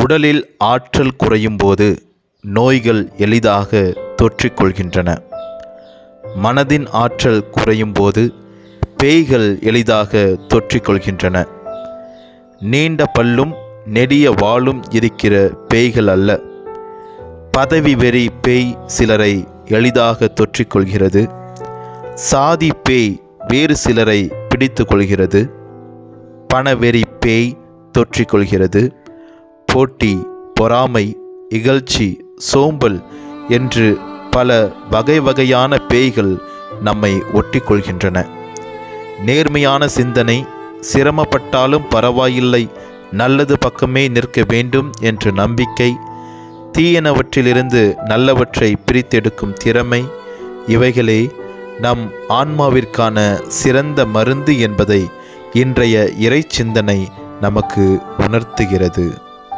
உடலில் ஆற்றல் குறையும் போது நோய்கள் எளிதாக தொற்றிக்கொள்கின்றன. மனதின் ஆற்றல் குறையும் போது பேய்கள் எளிதாக தொற்றிக்கொள்கின்றன. நீண்ட பல்லும் நெடிய வாளும் இருக்கிற பேய்கள் அல்ல. பதவி வெறி பேய் சிலரை எளிதாக தொற்றிக்கொள்கிறது. சாதி பேய் வேறு சிலரை பிடித்து கொள்கிறது பணவெறி பேய் தொற்றிக்கொள்கிறது. போட்டி பொறாமை இகழ்ச்சி சோம்பல் என்று பல வகை வகையான பேய்கள் நம்மை ஒட்டிக்கொள்கின்றன. நேர்மையான சிந்தனை சிரமப்பட்டாலும் பரவாயில்லை நல்லது பக்கமே நிற்க வேண்டும் என்ற நம்பிக்கை தீயனவற்றிலிருந்து நல்லவற்றை பிரித்தெடுக்கும் திறமை இவைகளே நம் ஆன்மாவிற்கான சிறந்த மருந்து என்பதை இன்றைய இறை சிந்தனை நமக்கு உணர்த்துகிறது.